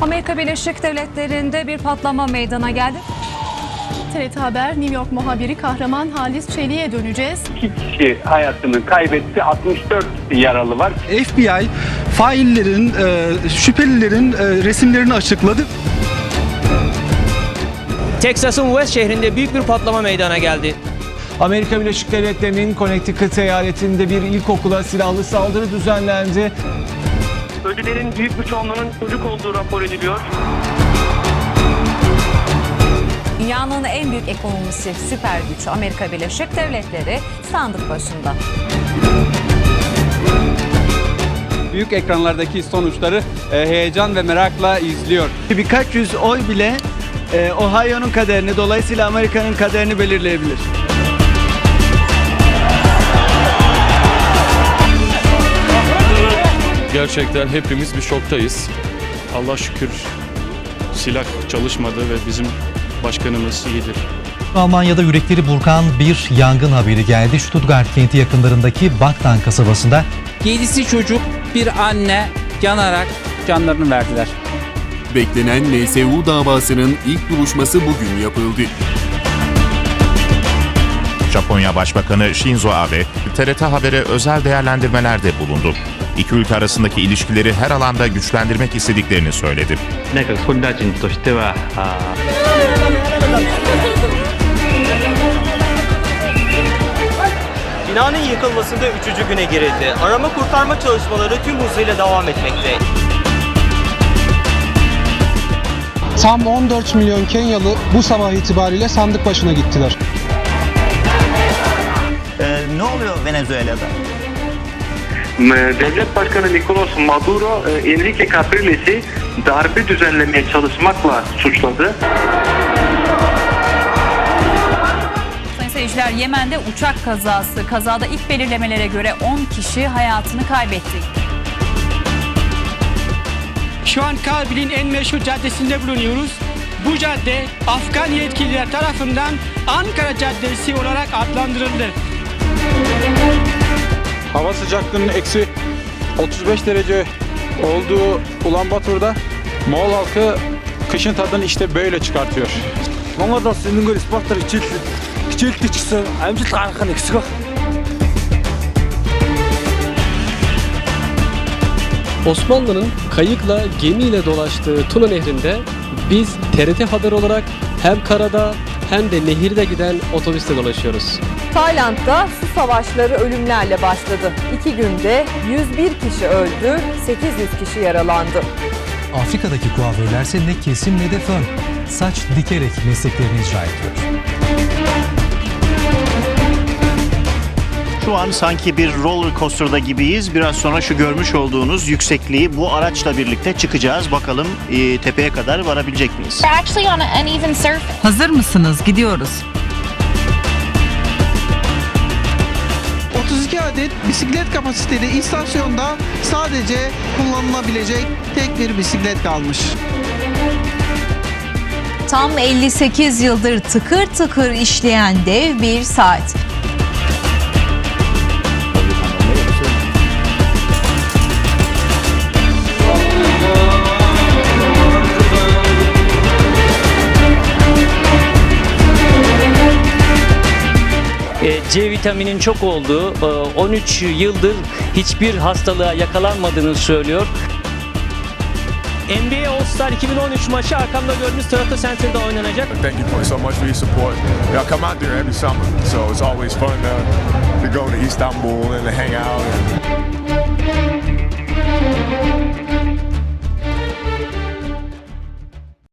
Amerika Birleşik Devletleri'nde bir patlama meydana geldi. TRT Haber New York muhabiri kahraman Halis Çelik'e döneceğiz. İki kişi hayatını kaybetti. 64 yaralı var. FBI faillerin, e, şüphelilerin e, resimlerini açıkladı. Teksas'ın West şehrinde büyük bir patlama meydana geldi. Amerika Birleşik Devletleri'nin Connecticut eyaletinde bir ilkokula silahlı saldırı düzenlendi. Ölülerin büyük bir çoğunluğunun çocuk olduğu rapor ediliyor. Dünyanın en büyük ekonomisi süper güç Amerika Birleşik Devletleri sandık başında. büyük ekranlardaki sonuçları e, heyecan ve merakla izliyor. Birkaç yüz oy bile e, Ohio'nun kaderini dolayısıyla Amerika'nın kaderini belirleyebilir. Gerçekten hepimiz bir şoktayız. Allah şükür silah çalışmadı ve bizim başkanımız iyidir. Almanya'da yürekleri burkan bir yangın haberi geldi. Stuttgart kenti yakınlarındaki Baktan kasabasında Yedisi çocuk, bir anne yanarak canlarını verdiler. Beklenen NSU davasının ilk duruşması bugün yapıldı. Japonya Başbakanı Shinzo Abe, TRT Haber'e özel değerlendirmelerde bulundu iki ülke arasındaki ilişkileri her alanda güçlendirmek istediklerini söyledi. Binanın yıkılmasında üçüncü güne girildi. Arama kurtarma çalışmaları tüm hızıyla devam etmekte. Tam 14 milyon Kenyalı bu sabah itibariyle sandık başına gittiler. Ee, ne oluyor Venezuela'da? Devlet Başkanı Nicolas Maduro, e, Enrique Capriles'i darbe düzenlemeye çalışmakla suçladı. Sayın seyirciler Yemen'de uçak kazası. Kazada ilk belirlemelere göre 10 kişi hayatını kaybetti. Şu an Kabil'in en meşhur caddesinde bulunuyoruz. Bu cadde Afgan yetkililer tarafından Ankara Caddesi olarak adlandırıldı. Hava sıcaklığının eksi 35 derece olduğu Ulanbator'da Moğol halkı kışın tadını işte böyle çıkartıyor. Mongol'da senin göre ispatları içildi. İçildi çıksın. Amcık arkan eksik. Osmanlı'nın kayıkla gemiyle dolaştığı Tuna Nehri'nde biz TRT Haber olarak hem karada hem de nehirde giden otobüste dolaşıyoruz. Tayland'da su savaşları ölümlerle başladı. İki günde 101 kişi öldü, 800 kişi yaralandı. Afrika'daki kuaförlerse ne kesim ne de fön. Saç dikerek mesleklerini icra ediyor. Şu an sanki bir roller coaster'da gibiyiz. Biraz sonra şu görmüş olduğunuz yüksekliği bu araçla birlikte çıkacağız. Bakalım e, tepeye kadar varabilecek miyiz? Hazır mısınız? Gidiyoruz. 32 adet bisiklet kapasiteli istasyonda sadece kullanılabilecek tek bir bisiklet kalmış. Tam 58 yıldır tıkır tıkır işleyen dev bir saat. C vitaminin çok olduğu, e, 13 yıldır hiçbir hastalığa yakalanmadığını söylüyor. NBA All-Star 2013 maçı arkamda gördüğünüz Toyota Center'da oynanacak. Thank you so much for your support. I come out there every summer, so it's always fun to, to go to Istanbul and to hang out. And...